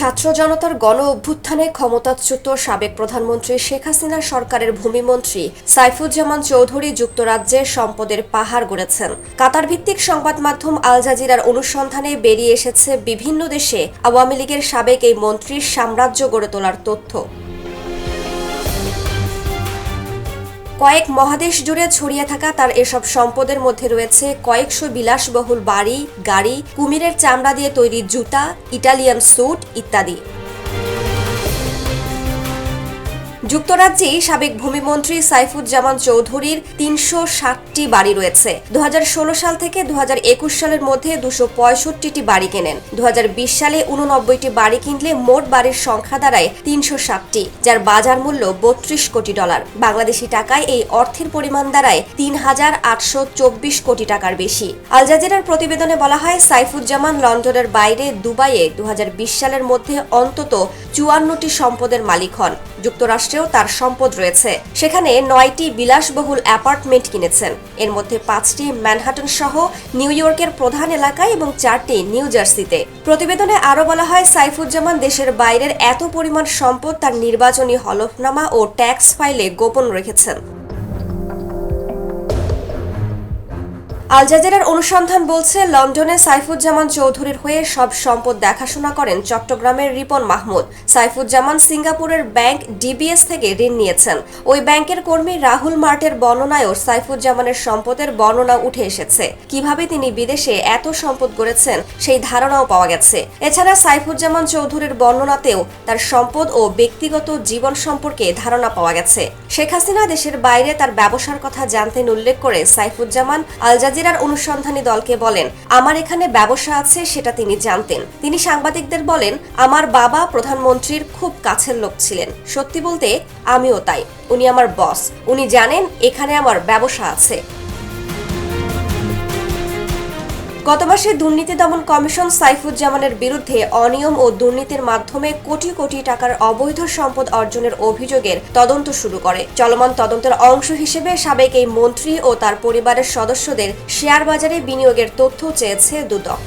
ছাত্র জনতার গণ অভ্যুত্থানে ক্ষমতাচ্যুত সাবেক প্রধানমন্ত্রী শেখ হাসিনা সরকারের ভূমিমন্ত্রী সাইফুজ্জামান চৌধুরী যুক্তরাজ্যে সম্পদের পাহাড় গড়েছেন। কাতার ভিত্তিক সংবাদ মাধ্যম আল জাজিরার অনুসন্ধানে বেরিয়ে এসেছে বিভিন্ন দেশে আওয়ামী লীগের সাবেক এই মন্ত্রীর সাম্রাজ্য গড়ে তোলার তথ্য। কয়েক মহাদেশ জুড়ে ছড়িয়ে থাকা তার এসব সম্পদের মধ্যে রয়েছে কয়েকশো বিলাসবহুল বাড়ি, গাড়ি, কুমিরের চামড়া দিয়ে তৈরি জুতা, ইটালিয়ান স্যুট ইত্যাদি। যুক্তরাজ্যেই সাবেক ভূমিমন্ত্রী সাইফুজ্জামান চৌধুরীর তিনশো ষাটটি বাড়ি রয়েছে। দু হাজার ষোলো সাল থেকে দুহাজার একুশ সালের মধ্যে দুশো পঁয়ষট্টিটি বাড়ি কেনেন। দুহাজার বিশ সালে উননব্বইটি বাড়ি কিনলে মোট বাড়ির সংখ্যা দাঁড়ায় তিনশো ষাটটি, যার বাজার মূল্য বত্রিশ কোটি ডলার। বাংলাদেশি টাকায় এই অর্থের পরিমাণ দাঁড়ায় তিন হাজার আটশো চব্বিশ কোটি টাকার বেশি। আল জাজিরার প্রতিবেদনে বলা হয়, সাইফুজ্জামান লন্ডনের বাইরে দুবাইয়ে দু হাজার বিশ সালের মধ্যে অন্তত চুয়ান্নটি সম্পদের মালিক হন। যুক্তরাষ্ট্রেও তার সম্পদ রয়েছে। সেখানে নয়টি বিলাসবহুল অ্যাপার্টমেন্ট কিনেছেন। এর মধ্যে পাঁচটি ম্যানহাটন সহ নিউ ইয়র্কের প্রধান এলাকায় এবং চারটি নিউ জার্সিতে। প্রতিবেদনে আরও বলা হয়, সাইফুজ্জামান দেশের বাইরের এত পরিমাণ সম্পদ তার নির্বাচনী হলফনামা ও ট্যাক্স ফাইলে গোপন রেখেছেন। আল জাজিরার অনুসন্ধান বলছে, লন্ডনে সাইফুজ্জামান চৌধুরীর হয়ে সব সম্পদ দেখাশোনা করেন চট্টগ্রামের রিপন মাহমুদ। সাইফুজ্জামান সিঙ্গাপুরের ব্যাংক ডিবিএস থেকে ঋণ নিয়েছেন। ওই ব্যাংকের কর্মী রাহুল মার্টের বর্ণনায়ও সাইফুজ্জামানের সম্পদের বর্ণনা উঠে এসেছে। কীভাবে তিনি বিদেশে এত সম্পদ গড়েছেন সেই ধারণাও পাওয়া গেছে। এছাড়া সাইফুজ্জামান চৌধুরীর বর্ণনাতেও তার সম্পদ ও ব্যক্তিগত জীবন সম্পর্কে ধারণা পাওয়া গেছে। শেখ হাসিনা দেশের বাইরে তার ব্যবসার কথা জানতেন উল্লেখ করে সাইফুজ্জামান আল জাজিরার অনুসন্ধানী দলকে বলেন, আমার এখানে ব্যবসা আছে, সেটা তিনি জানতেন। তিনি সাংবাদিকদের বলেন, আমার বাবা প্রধানমন্ত্রীর খুব কাছের লোক ছিলেন। সত্যি বলতে, আমিও তাই। উনি আমার বস। উনি জানেন, এখানে আমার ব্যবসা আছে। গত মাসে দুর্নীতি দমন কমিশন সাইফুজ্জামানের বিরুদ্ধে অনিয়ম ও দুর্নীতির মাধ্যমে কোটি কোটি টাকার অবৈধ সম্পদ অর্জনের অভিযোগের তদন্ত শুরু করে। চলমান তদন্তের অংশ হিসেবে সাবেক এই মন্ত্রী ও তার পরিবারের সদস্যদের শেয়ার বাজারে বিনিয়োগের তথ্য চেয়েছে দুদক।